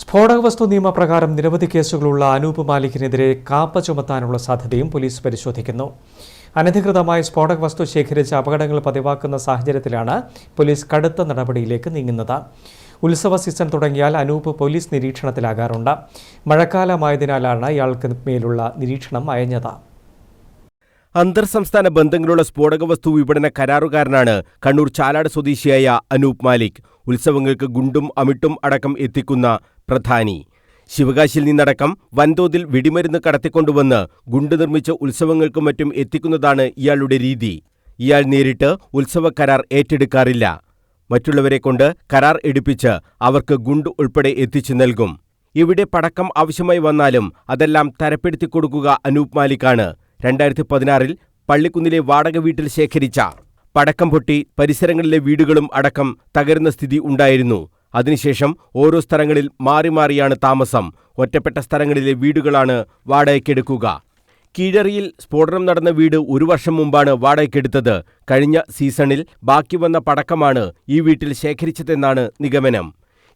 സ്ഫോടക വസ്തു നിയമപ്രകാരം നിരവധി കേസുകളുള്ള അനൂപ് മാലിക്കിനെതിരെ കാപ്പ ചുമത്താനുള്ള സാധ്യതയും പോലീസ് പരിശോധിക്കുന്നു. അനധികൃതമായി സ്ഫോടക വസ്തു ശേഖരിച്ച് അപകടങ്ങൾ പതിവാക്കുന്ന സാഹചര്യത്തിലാണ് പോലീസ് കടുത്ത നടപടിയിലേക്ക് നീങ്ങുന്നത്. ഉത്സവ സീസൺ തുടങ്ങിയാൽ അനൂപ് പോലീസ് നിരീക്ഷണത്തിലാകാറുണ്ട്. മഴക്കാലമായതിനാലാണ് ഇയാൾക്ക് മേലുള്ള നിരീക്ഷണം അയഞ്ഞത്. അന്തർ സംസ്ഥാന ബന്ധങ്ങളുള്ള സ്ഫോടക വസ്തു വിപണന കരാറുകാരനാണ് കണ്ണൂർ ചാലാട് സ്വദേശിയായ അനൂപ് മാലിക്. ഉത്സവങ്ങൾക്ക് ഗുണ്ടും അമിട്ടും അടക്കം എത്തിക്കുന്ന പ്രധാനി. ശിവകാശിയിൽ നിന്നടക്കം വൻതോതിൽ വെടിമരുന്ന് കടത്തിക്കൊണ്ടുവന്ന് ഗുണ്ട് നിർമ്മിച്ച് ഉത്സവങ്ങൾക്കും മറ്റും എത്തിക്കുന്നതാണ് ഇയാളുടെ രീതി. ഇയാൾ നേരിട്ട് ഉത്സവ കരാർ ഏറ്റെടുക്കാറില്ല. മറ്റുള്ളവരെ കൊണ്ട് കരാർ എടുപ്പിച്ച് അവർക്ക് ഗുണ്ട് ഉൾപ്പെടെ എത്തിച്ചു നൽകും. ഇവിടെ പടക്കം ആവശ്യമായി വന്നാലും അതെല്ലാം തരപ്പെടുത്തി കൊടുക്കുക അനൂപ് മാലിക്കാണ് രണ്ടായിരത്തി പതിനാറിൽ പള്ളിക്കുന്നിലെ വാടക വീട്ടിൽ ശേഖരിച്ച പടക്കം പൊട്ടി പരിസരങ്ങളിലെ വീടുകളും അടക്കം തകരുന്ന സ്ഥിതി ഉണ്ടായിരുന്നു. അതിനുശേഷം ഓരോ സ്ഥലങ്ങളിൽ മാറി മാറിയാണ് താമസം. ഒറ്റപ്പെട്ട സ്ഥലങ്ങളിലെ വീടുകളാണ് വാടകയ്ക്കെടുക്കുക കീഴറിയിൽ സ്ഫോടനം നടന്ന വീട് ഒരു വർഷം മുമ്പാണ് വാടകയ്ക്കെടുത്തത് കഴിഞ്ഞ സീസണിൽ ബാക്കി വന്ന പടക്കമാണ് ഈ വീട്ടിൽ ശേഖരിച്ചതെന്നാണ് നിഗമനം.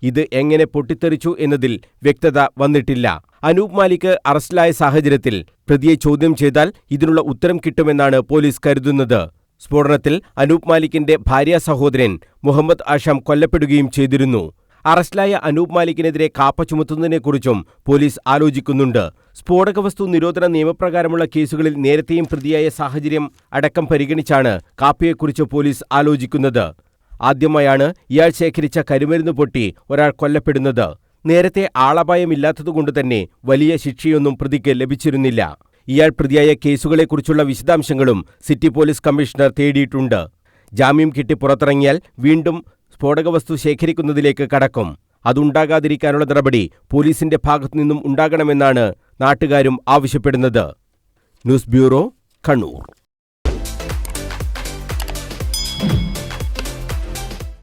ഇത് എങ്ങനെ പൊട്ടിത്തെറിച്ചു എന്നതിൽ വ്യക്തത വന്നിട്ടില്ല. അനൂപ് മാലിക് അറസ്റ്റിലായ സാഹചര്യത്തിൽ പ്രതിയെ ചോദ്യം ചെയ്താൽ ഇതിനുള്ള ഉത്തരം കിട്ടുമെന്നാണ് പോലീസ് കരുതുന്നത്. സ്ഫോടനത്തിൽ അനൂപ് മാലിക്കിന്റെ ഭാര്യ സഹോദരൻ മുഹമ്മദ് ആഷാം കൊല്ലപ്പെടുകയും ചെയ്തിരുന്നു. അറസ്റ്റിലായ അനൂപ് മാലിക്കിനെതിരെ കാപ്പ ചുമത്തുന്നതിനെക്കുറിച്ചും പോലീസ് ആലോചിക്കുന്നുണ്ട്. സ്ഫോടക വസ്തു നിരോധന നിയമപ്രകാരമുള്ള കേസുകളിൽ നേരത്തെയും പ്രതിയായ സാഹചര്യം അടക്കം പരിഗണിച്ചാണ് കാപ്പയെക്കുറിച്ച് പോലീസ് ആലോചിക്കുന്നത്. ആദ്യമായാണ് ഇയാൾ ശേഖരിച്ച കരിമരുന്ന് പൊട്ടി ഒരാൾ കൊല്ലപ്പെടുന്നത്. നേരത്തെ ആളപായമില്ലാത്തതുകൊണ്ട് തന്നെ വലിയ ശിക്ഷയൊന്നും പ്രതിക്ക് ലഭിച്ചിരുന്നില്ല. ഇയാൾ പ്രതിയായ കേസുകളെക്കുറിച്ചുള്ള വിശദാംശങ്ങളും സിറ്റി പോലീസ് കമ്മീഷണർ തേടിയിട്ടുണ്ട്. ജാമ്യം കിട്ടി പുറത്തിറങ്ങിയാൽ വീണ്ടും സ്ഫോടകവസ്തു ശേഖരിക്കുന്നതിലേക്ക് കടക്കും. അതുണ്ടാകാതിരിക്കാനുള്ള നടപടി പോലീസിന്റെ ഭാഗത്തുനിന്നും ഉണ്ടാകണമെന്നാണ് നാട്ടുകാരും ആവശ്യപ്പെടുന്നത്. News bureau Kannur.